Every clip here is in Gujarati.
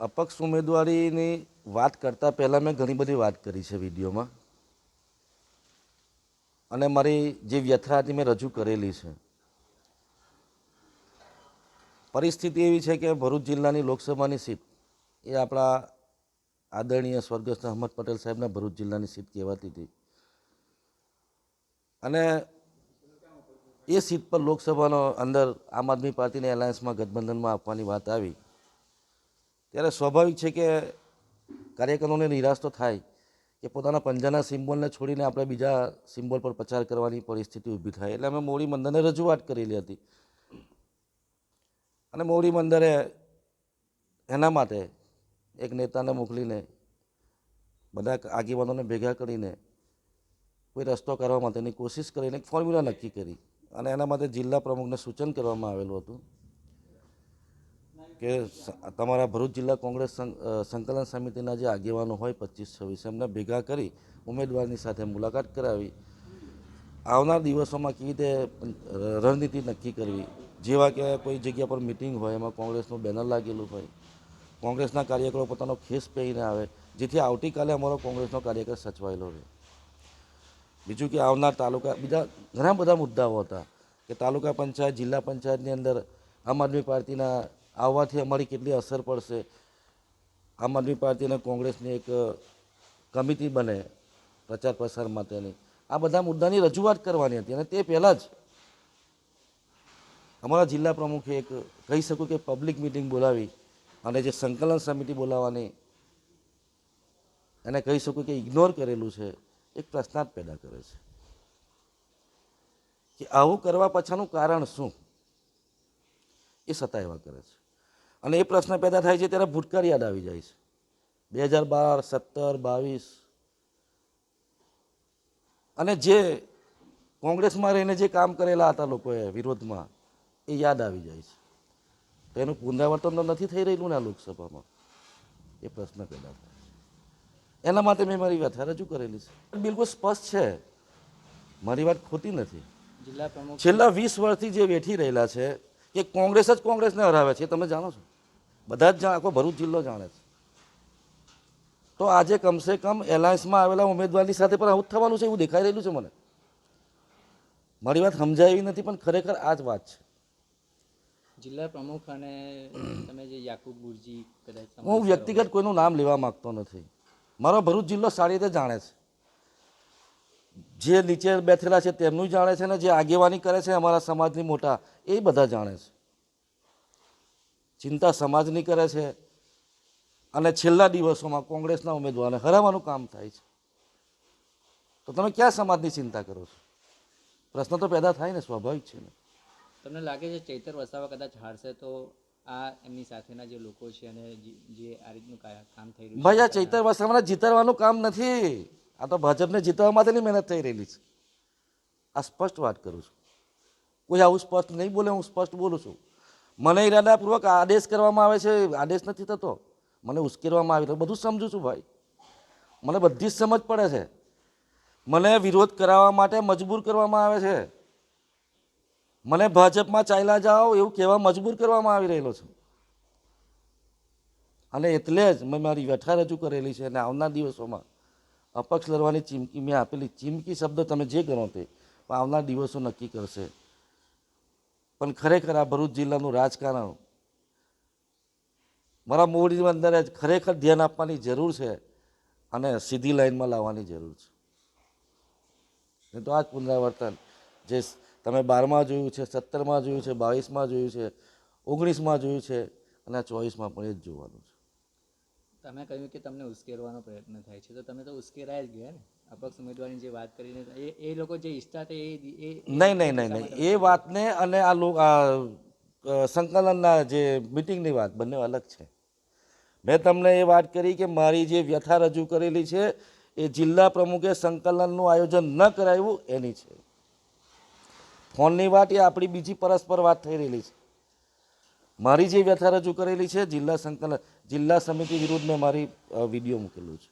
અપક્ષ ઉમેદવારીની વાત કરતાં પહેલાં મેં ઘણી બધી વાત કરી છે વિડીયોમાં. અને મારી જે વ્યથા હતી મેં રજૂ કરેલી છે. પરિસ્થિતિ એવી છે કે ભરૂચ જિલ્લાની લોકસભાની સીટ એ આપણા આદરણીય સ્વર્ગસ્થ અહમદ પટેલ સાહેબના ભરૂચ જિલ્લાની સીટ કહેવાતી હતી. અને એ સીટ પર લોકસભાનો અંદર આમ આદમી પાર્ટીને એલાયન્સમાં ગઠબંધનમાં આપવાની વાત આવી. ત્યારે સ્વાભાવિક છે કે કાર્યકરોને નિરાશ તો થાય કે પોતાના પંજાના સિમ્બોલને છોડીને આપણે બીજા સિમ્બોલ પર પ્રચાર કરવાની પરિસ્થિતિ ઊભી થાય. એટલે અમે મોડી મંદિરને રજૂઆત કરેલી હતી. અને મોડી મંદિરે એના માટે એક નેતાને મોકલીને બધા આગેવાનોને ભેગા કરીને કોઈ રસ્તો કરવા માટેની કોશિશ કરીને એક ફોર્મ્યુલા નક્કી કરી. અને એના માટે જિલ્લા પ્રમુખને સૂચન કરવામાં આવેલું હતું. કે તમારા ભરૂચ જિલ્લા કોંગ્રેસ સંકલન સમિતિના જે આગેવાનો હોય પચીસ, છવ્વીસ, એમને ભેગા કરી ઉમેદવારની સાથે મુલાકાત કરાવી. આવનાર દિવસોમાં કેવી રીતે રણનીતિ નક્કી કરવી? જેવા કે કોઈ જગ્યા પર મિટિંગ હોય, એમાં કોંગ્રેસનું બેનર લાગેલું હોય, કોંગ્રેસના કાર્યકરો પોતાનો ખેસ પહેરીને આવે, જેથી આવતીકાલે અમારો કોંગ્રેસનો કાર્યકર સચવાયેલો રહે. બીજું કે આવનાર તાલુકા, બીજા ઘણા બધા મુદ્દાઓ હતા, કે તાલુકા પંચાયત, જિલ્લા પંચાયતની અંદર આમ આદમી પાર્ટીના આવવાથી અમારી કેટલી અસર પડશે? આમ આદમી પાર્ટી અને કોંગ્રેસની એક કમિટી બને પ્રચાર પ્રસાર માટેની. આ બધા મુદ્દાની રજૂઆત કરવાની હતી અને તે પહેલાં જ અમારા જિલ્લા પ્રમુખે એક કહી શકું કે પબ્લિક મિટિંગ બોલાવી અને જે સંકલન સમિતિ બોલાવવાની એને કહી શકું કે ઇગ્નોર કરેલું છે, એક પ્રશ્નાર્થ પેદા કરે છે. કે આવું કરવા પાછળનું કારણ શું? એ સતાવ્યા કરે છે. અને એ પ્રશ્ન પેદા થાય છે ત્યારે ભૂતકાળ યાદ આવી જાય છે. બે હજાર બાર સત્તર બાવીસ. અને જે કોંગ્રેસમાં રહીને જે કામ કરેલા હતા લોકોએ વિરોધમાં એ યાદ આવી જાય છે. તો એનું પુનરાવર્તન તો નથી થઈ રહેલું ને આ લોકસભામાં. એ પ્રશ્ન પેદા થાય એના માટે મેં મારી વ્યથા રજૂ કરેલી છે. બિલકુલ સ્પષ્ટ છે. મારી વાત ખોટી નથી. જિલ્લા છેલ્લા વીસ વર્ષથી જે વેઠી રહેલા છે એ કોંગ્રેસ જ કોંગ્રેસને હરાવે છે તમે જાણો છો? બધા જ જાણ આખો ભરૂચ જિલ્લો જાણે છે. તો આજે કમસે કમ એલાયન્સમાં આવેલા ઉમેદવારની સાથે પણ આવું થવાનું છે એવું દેખાઈ રહેલું છે મને. મારી વાત સમજાય એવી નથી પણ ખરેખર આ જ વાત છે. જિલ્લા પ્રમુખ અને તમે જે યાકુબ બુરજી કદાચ હું વ્યક્તિગત કોઈનું નામ લેવા માંગતો નથી. મારો ભરૂચ જિલ્લો સારી રીતે જાણે છે. જે નીચે બેઠેલા છે તેમનું જાણે છે ને જે આગેવાની કરે છે અમારા સમાજની મોટા એ બધા જાણે છે. ચિંતા સમાજની કરે છે. અને છેલ્લા દિવસોમાં કોંગ્રેસના ઉમેદવારને હરાવવાનું કામ થાય છે. તો તમે ક્યાં સમાજની ચિંતા કરો છો? પ્રશ્ન તો પેદા થાય ને સ્વાભાવિક છે ને. તમને લાગે છે ચૈતર વસાવા કદાચ હારશે તો આ એમની સાથેના જે લોકો છે અને જે- આ રીતનું કામ થઈ રહ્યું ભાઈ આ ચૈતર વસાવાને જીતાડવાનું કામ નથી. આ તો ભાજપને જીતવા માટેની મહેનત થઈ રહેલી છે. આ સ્પષ્ટ વાત કરું છું. કોઈ આવું સ્પષ્ટ નહીં બોલે હું સ્પષ્ટ બોલું છું. મને ઈરાદાપૂર્વક આદેશ કરવામાં આવે છે, આદેશ નથી થતો. મને ઉશ્કેરવામાં આવે બધું સમજું છું ભાઈ. મને બધી જ સમજ પડે છે. મને વિરોધ કરાવવા માટે મજબૂર કરવામાં આવે છે. મને ભાજપમાં ચાલ્યા જાઓ એવું કહેવા મજબૂર કરવામાં આવી રહેલો છે. અને એટલે જ મેં મારી વ્યથા રજૂ કરેલી છે અને આવનાર દિવસોમાં અપક્ષ લડવાની ચીમકી મેં આપેલી ચીમકી શબ્દ તમે જે ગણો તે આવનાર દિવસો નક્કી કરશે. પણ ખરેખર આ ભરૂચ જિલ્લાનું રાજકારણ મારા મૂળની અંદર ખરેખર ધ્યાન આપવાની જરૂર છે અને સીધી લાઈનમાં લાવવાની જરૂર છે. નહીં તો આ જ પુનરાવર્તન. જે તમે બારમાં જોયું છે, સત્તરમાં જોયું છે, બાવીસમાં જોયું છે, ઓગણીસમાં જોયું છે અને ચોવીસમાં પણ એ જ જોવાનું છે. તમે કહ્યું કે તમને ઉશ્કેરવાનો પ્રયત્ન થાય છે તો તમે તો ઉશ્કેરાય જ ગયા ને. અપક્ષ ઉમેદવારની જે વાત કરીને એ એ લોકો જે ઈચ્છતા તે એ નહીં નહીં નહીં નહીં. એ વાતને અને આ લોક આ સંકલનના જે મિટિંગની વાત બંને અલગ છે. મેં તમને એ વાત કરી કે મારી જે વ્યથા રજૂ કરેલી છે એ જિલ્લા પ્રમુખે સંકલનનું આયોજન ન કરાવ્યું એની છે. ફોનની વાત એ આપણી બીજી પરસ્પર વાત થઈ રહેલી છે. મારી જે વ્યથા રજૂ કરેલી છે જિલ્લા સંકલન જિલ્લા સમિતિ વિરુદ્ધ મેં મારી વીડિયો મૂકેલું છે.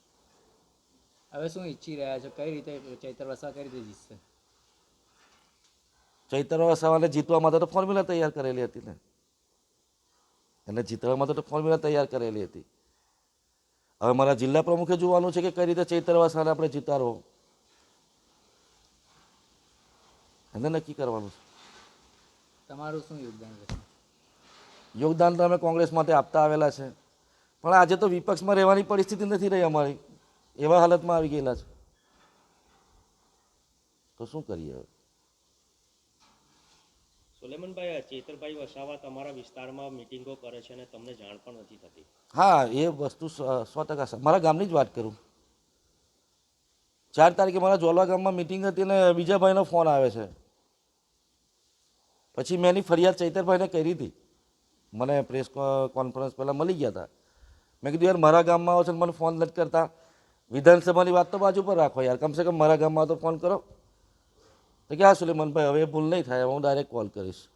હવે શું ઈચ્છી રહ્યા છો? કઈ રીતે ચૈતર વસાવા કઈ રીતે જીતશે? ચૈતર વસાવાને જીતવા માટે તો ફોર્મ્યુલા તૈયાર કરેલી હતી ને. એને જીતવા માટે તો ફોર્મ્યુલા તૈયાર કરેલી હતી. હવે મારા જિલ્લા પ્રમુખે જોવાનું છે કે કઈ રીતે ચૈતર વસાને આપણે જીતાડવો. એને નક્કી કરવાનું છે. તમારું શું યોગદાન રહેશે? યોગદાન તો અમે કોંગ્રેસ માટે આપતા આવેલા છે. પણ આજે તો વિપક્ષમાં રહેવાની પરિસ્થિતિ નથી રહી અમારી. એવા હાલતમાં આવી ગયેલા છે. તો શું કરીએ હવે? સુલેમનભાઈ ચેતરભાઈ વસાવા તમારા વિસ્તારમાં મિટિંગો કરે છે અને તમને જાણ પણ નથી થતી. હા એ વસ્તુ સો ટકા મારા ગામની જ વાત કરું. ચાર તારીખે મારા જોલવા ગામમાં મિટિંગ હતી અને બીજા ભાઈનો ફોન આવે છે. પછી મેં એની ફરિયાદ ચૈતરભાઈને કરી હતી. મને પ્રેસ કોન્ફરન્સ પહેલાં મળી ગયા હતા મેં કીધું, યાર, મારા ગામમાં આવો છે મને ફોન નથી કરતા. વિધાનસભાની વાત તો બાજુ પર રાખો યાર. કમસે કમ મારા ગામમાં તો ફોન કરો. તો કે, હા, સુલેમનભાઈ, હવે ભૂલ નહીં થાય હું ડાયરેક્ટ કોલ કરીશ.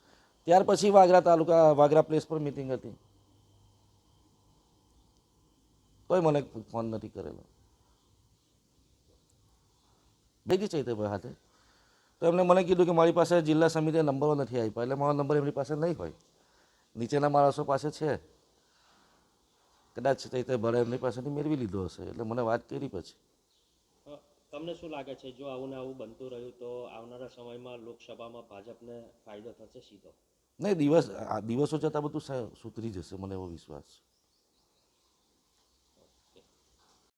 ત્યાર પછી વાગરા તાલુકા, વાગરા પ્લેસ પર મિટિંગ હતી. કોઈ મને ફોન નથી કરેલો. બીજી ચૈતરભાઈ હાથે તો એમને મને કીધું કે, મારી પાસે જિલ્લા સમિતિના નંબરો નથી આપ્યા, એટલે મારો નંબર એમની પાસે નહીં હોય. નીચેના માણસો પાસે છે. કદાચ તે ભરે એમની પાસેથી મેળવી લીધો હશે એટલે મને વાત કરી પછી. તમને શું લાગે છે જો આવું ને આવું બનતું રહ્યું તો આવનારા સમયમાં લોકસભામાં ભાજપને ફાયદો થશે સીધો? નહીં દિવસ આ દિવસો જતાં બધું સુધરી જશે મને એવો વિશ્વાસ છે.